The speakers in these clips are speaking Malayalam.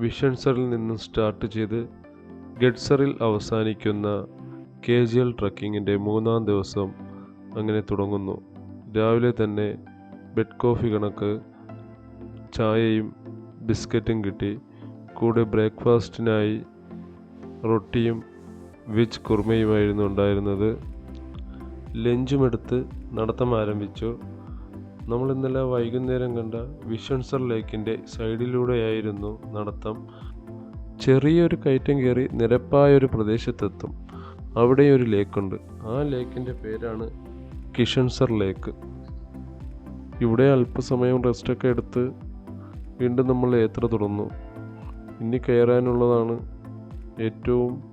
വിഷൻസറിൽ നിന്നും സ്റ്റാർട്ട് ചെയ്ത് ഗഡ്സറിൽ അവസാനിക്കുന്ന കെ ജി എൽ ട്രക്കിങ്ങിന്റെ മൂന്നാം ദിവസം അങ്ങനെ തുടങ്ങുന്നു. രാവിലെ തന്നെ ബെഡ് കോഫി കണക്ക് ചായയും ബിസ്ക്കറ്റും കിട്ടി. കൂടെ ബ്രേക്ക്ഫാസ്റ്റിനായി റൊട്ടിയും വെജ് കുർമയുമായിരുന്നു ഉണ്ടായിരുന്നത്. ലഞ്ചുമെടുത്ത് നടത്തം ആരംഭിച്ചു. നമ്മൾ ഇന്നലെ വൈകുന്നേരം കണ്ട വിഷൻസർ ലേക്കിന്റെ സൈഡിലൂടെയായിരുന്നു നടത്തം. ചെറിയൊരു കയറ്റം കയറി നിരപ്പായൊരു പ്രദേശത്തെത്തും. അവിടെ ഒരു ലേക്കുണ്ട്. ആ ലേക്കിന്റെ പേരാണ് കിഷൻസർ ലേക്ക്. ഇവിടെ അല്പസമയം റെസ്റ്റൊക്കെ എടുത്ത് വീണ്ടും നമ്മൾ യാത്ര തുടർന്നു. ഇനി കയറാനുള്ളതാണ് ഏറ്റവും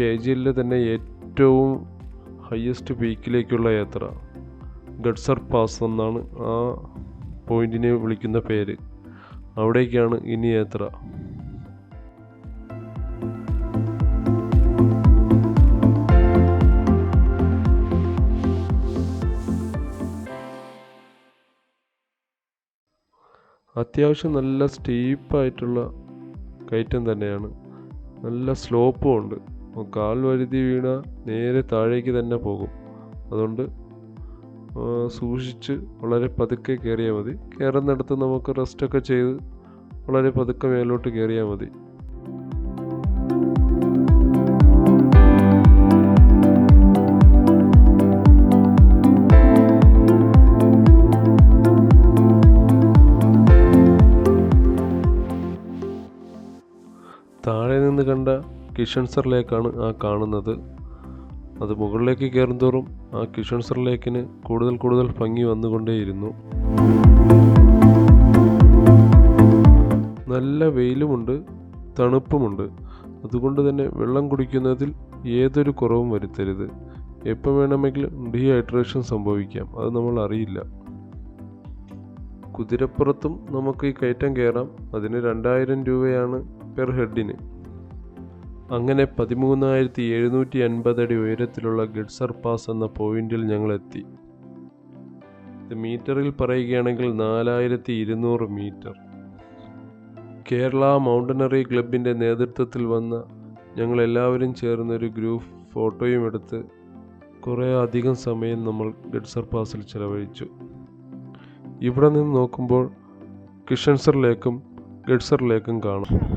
കെ ജിയിലെ തന്നെ ഏറ്റവും ഹയസ്റ്റ് പീക്കിലേക്കുള്ള യാത്ര. ഗഡ്സർ പാസ് എന്നാണ് ആ പോയിന്റിനെ വിളിക്കുന്ന പേര്. അവിടേക്കാണ് ഇനി യാത്ര. അത്യാവശ്യം നല്ല സ്റ്റീപ്പായിട്ടുള്ള കയറ്റം തന്നെയാണ്. നല്ല സ്ലോപ്പും ഉണ്ട്. കാൽ വരുതി വീണ നേരെ താഴേക്ക് തന്നെ പോകും. അതുകൊണ്ട് സൂക്ഷിച്ച് വളരെ പതുക്കെ കയറിയാൽ മതി. കയറുന്നിടത്ത് നമുക്ക് റെസ്റ്റൊക്കെ ചെയ്ത് വളരെ പതുക്കെ മേലോട്ട് കയറിയാൽ മതി. താഴെ നിന്ന് കണ്ട കിഷൻസർ ലേക്കാണ് ആ കാണുന്നത്. അത് മുകളിലേക്ക് കയറുന്തോറും ആ കിഷൻസർ ലേക്കിന് കൂടുതൽ കൂടുതൽ ഭംഗി വന്നുകൊണ്ടേയിരുന്നു. നല്ല വെയിലുമുണ്ട് തണുപ്പുമുണ്ട്. അതുകൊണ്ട് തന്നെ വെള്ളം കുടിക്കുന്നതിൽ ഏതൊരു കുറവും വരുത്തരുത്. എപ്പോൾ വേണമെങ്കിലും ഡീഹൈഡ്രേഷൻ സംഭവിക്കാം അത് നമ്മൾ അറിയില്ല. കുതിരപ്പുറത്തും നമുക്ക് ഈ കയറ്റം കയറാം. അതിന് രണ്ടായിരം രൂപയാണ് പെർ ഹെഡിന്. അങ്ങനെ പതിമൂന്നായിരത്തി എഴുന്നൂറ്റി അൻപത് അടി ഉയരത്തിലുള്ള ഗഡ്സർ പാസ് എന്ന പോയിന്റിൽ ഞങ്ങൾ എത്തി ഇത് മീറ്ററിൽ പറയുകയാണെങ്കിൽ നാലായിരത്തി ഇരുന്നൂറ് മീറ്റർ. കേരള മൗണ്ടനറി ക്ലബിന്റെ നേതൃത്വത്തിൽ വന്ന ഞങ്ങൾ എല്ലാവരും ചേർന്ന് ഒരു ഗ്രൂപ്പ് ഫോട്ടോയും എടുത്ത് കുറേ അധികം സമയം നമ്മൾ ഗഡ്സർ പാസിൽ ചിലവഴിച്ചു. ഇവിടെ നിന്ന് നോക്കുമ്പോൾ കിഷൻസർ ലേക്കും ഗഡ്സർ ലേക്കും കാണാം.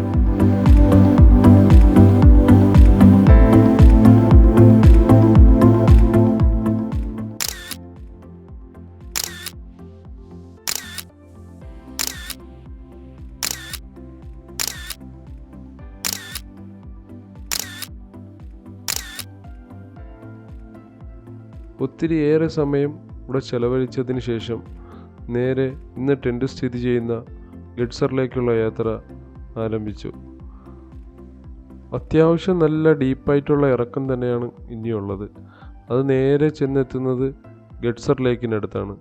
ഒത്തിരി ഏറെ സമയം ഇവിടെ ചെലവഴിച്ചതിന് ശേഷം നേരെ ഇന്ന് ടെന്റ് സ്ഥിതി ചെയ്യുന്ന ഗഡ്സറിലേക്കുള്ള യാത്ര ആരംഭിച്ചു. അത്യാവശ്യം നല്ല ഡീപ്പായിട്ടുള്ള ഇറക്കം തന്നെയാണ് ഇനിയുള്ളത്. അത് നേരെ ചെന്നെത്തുന്നത് ഗഡ്സർ ലേക്കിനടുത്താണ്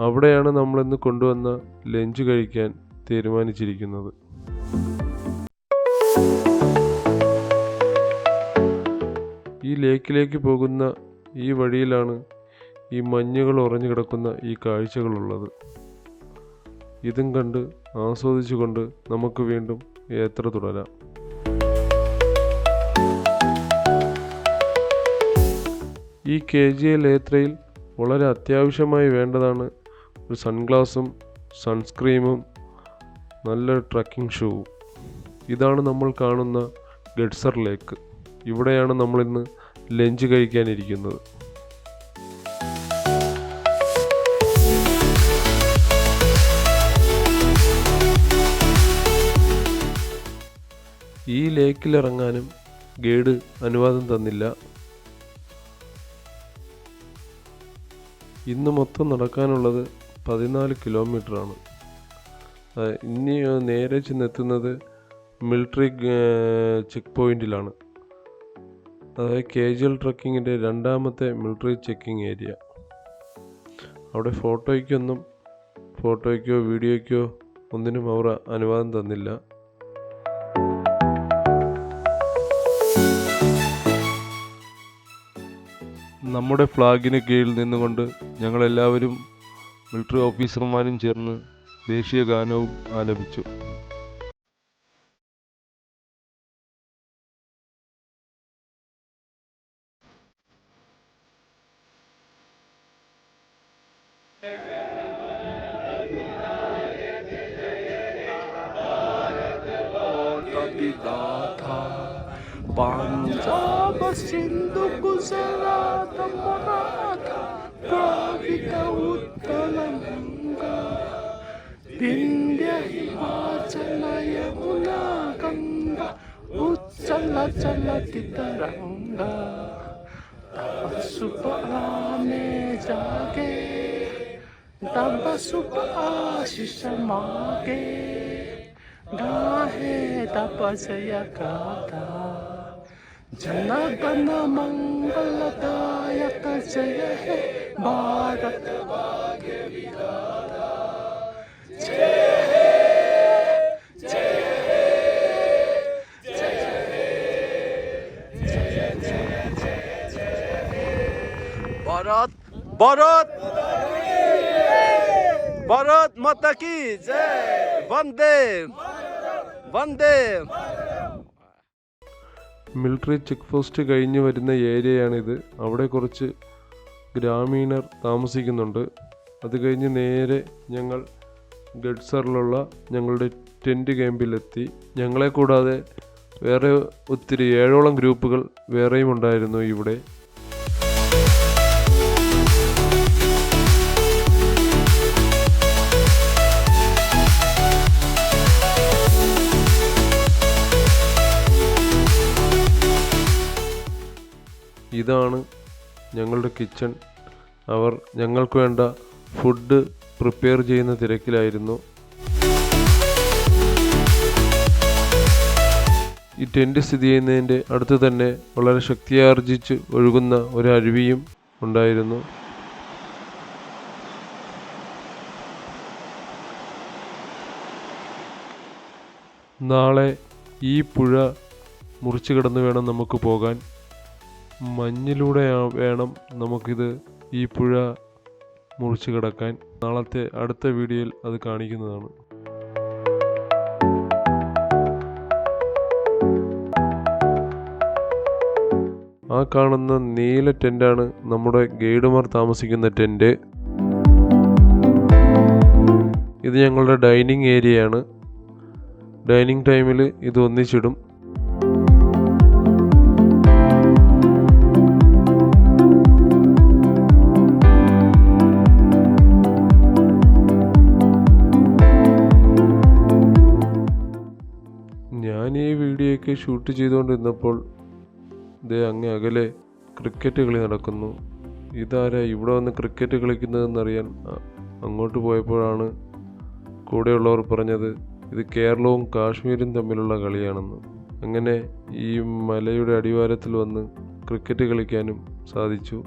അവിടെയാണ് നമ്മളിന്ന് കൊണ്ടുവന്ന ലഞ്ച് കഴിക്കാൻ തീരുമാനിച്ചിരിക്കുന്നത്. ഈ ലേക്കിലേക്ക് പോകുന്ന ഈ വഴിയിലാണ് ഈ മഞ്ഞുകൾ ഉറഞ്ഞു കിടക്കുന്ന ഈ കാഴ്ചകളുള്ളത്. ഇതും കണ്ട് ആസ്വദിച്ചുകൊണ്ട് നമുക്ക് വീണ്ടും യാത്ര തുടരാം. ഈ കെ ജി എൽ യാത്രയിൽ വളരെ അത്യാവശ്യമായി വേണ്ടതാണ് ഒരു സൺഗ്ലാസും സൺസ്ക്രീമും നല്ലൊരു ട്രക്കിംഗ് ഷൂവും. ഇതാണ് നമ്മൾ കാണുന്ന ഗഡ്സർ ലേക്ക്. ഇവിടെയാണ് നമ്മളിന്ന് ലഞ്ച് കഴിക്കാനിരിക്കുന്നത് ഈ ലേക്കിലിറങ്ങാനും ഗൈഡ് അനുവാദം തന്നില്ല. ഇന്ന് മൊത്തം നടക്കാനുള്ളത് പതിനാല് കിലോമീറ്ററാണ്. ഇനി നേരെ ചെന്നെത്തുന്നത് മിലിറ്ററി ചെക്ക് പോയിന്റിലാണ്. അതായത് കേജുവൽ ട്രക്കിങ്ങിന്റെ രണ്ടാമത്തെ മിലിറ്ററി ചെക്കിംഗ് ഏരിയ അവിടെ ഫോട്ടോയ്ക്കൊന്നും ഫോട്ടോയ്ക്കോ വീഡിയോയ്ക്കോ ഒന്നിനും അവർ അനുവാദം തന്നില്ല. നമ്മുടെ ഫ്ലാഗിന് കീഴിൽ നിന്നുകൊണ്ട് ഞങ്ങളെല്ലാവരും മിലിറ്ററി ഓഫീസർമാരും ചേർന്ന് ദേശീയ ഗാനവും ആലപിച്ചു. पंजाब सिंधु गुजरात मराठा द्राविड उत्कल गंगा विंध्य हिमाचल यमुना गंगा उच्चल चलति तरंगा तब सुबह में जागे तब सुबह आशीष मांगे गाहे तपस्या गाथा जनगण मंगलदायक जय हे भारत भाग्य विधाता जय हे जय हे जय हे जय जय जय जय हे भारत भारत भारत माता की जय वंदे वंदे മിലിറ്ററി ചെക്ക് പോസ്റ്റ് കഴിഞ്ഞ് വരുന്ന ഏരിയയാണിത്. അവിടെ കുറച്ച് ഗ്രാമീണർ താമസിക്കുന്നുണ്ട്. അത് കഴിഞ്ഞ് നേരെ ഞങ്ങൾ ഗഡ്സറിലുള്ള ഞങ്ങളുടെ ടെന്റ് ക്യാമ്പിലെത്തി. ഞങ്ങളെ കൂടാതെ വേറെ ഒത്തിരി ഏഴോളം ഗ്രൂപ്പുകൾ വേറെയും ഉണ്ടായിരുന്നു ഇവിടെ. ഇതാണ് ഞങ്ങളുടെ കിച്ചൺ. അവർ ഞങ്ങൾക്ക് വേണ്ട ഫുഡ് പ്രിപ്പയർ ചെയ്യുന്ന തിരക്കിലായിരുന്നു. ഈ ടെന്റ് സ്ഥിതി ചെയ്യുന്നതിന്റെ അടുത്ത് തന്നെ വളരെ ശക്തിയാർജിച്ച് ഒഴുകുന്ന ഒരു അരുവിയും ഉണ്ടായിരുന്നു. നാളെ ഈ പുഴ മുറിച്ചു കിടന്ന് വേണം നമുക്ക് പോകാൻ. മഞ്ഞിലൂടെ വേണം നമുക്കിത് ഈ പുഴ മുറിച്ച് കിടക്കാൻ. നാളത്തെ അടുത്ത വീഡിയോയിൽ അത് കാണിക്കുന്നതാണ്. ആ കാണുന്ന നീല ടെന്റാണ് നമ്മുടെ ഗൈഡുമാർ താമസിക്കുന്ന ടെന്റ് ഇത് ഞങ്ങളുടെ ഡൈനിങ് ഏരിയയാണ്. ഡൈനിങ് ടൈമിൽ ഇത് ഒന്നിച്ചിടും. ഈ വീഡിയോയൊക്കെ ഷൂട്ട് ചെയ്തുകൊണ്ടിരുന്നപ്പോൾ ദേ അങ്ങേ അകലെ ക്രിക്കറ്റ് കളി നടക്കുന്നു. ഇതാരാ ഇവിടെ വന്ന് ക്രിക്കറ്റ് കളിക്കുന്നതെന്നറിയാൻ അങ്ങോട്ട് പോയപ്പോഴാണ് കൂടെയുള്ളവർ പറഞ്ഞത് ഇത് കേരളവും കാശ്മീരും തമ്മിലുള്ള കളിയാണെന്ന്. അങ്ങനെ ഈ മലയുടെ അടിവാരത്തിൽ വന്ന് ക്രിക്കറ്റ് കളിക്കാനും സാധിച്ചു.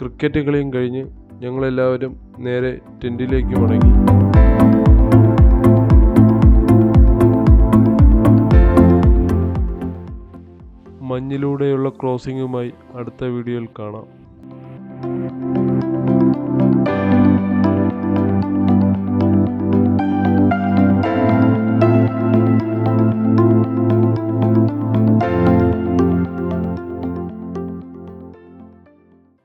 ക്രിക്കറ്റ് കളിയും കഴിഞ്ഞ് ഞങ്ങളെല്ലാവരും നേരെ ടെന്റിലേക്ക് മടങ്ങി. മഞ്ഞിലൂടെയുള്ള ക്രോസിങ്ങുമായി അടുത്ത വീഡിയോയിൽ കാണാം.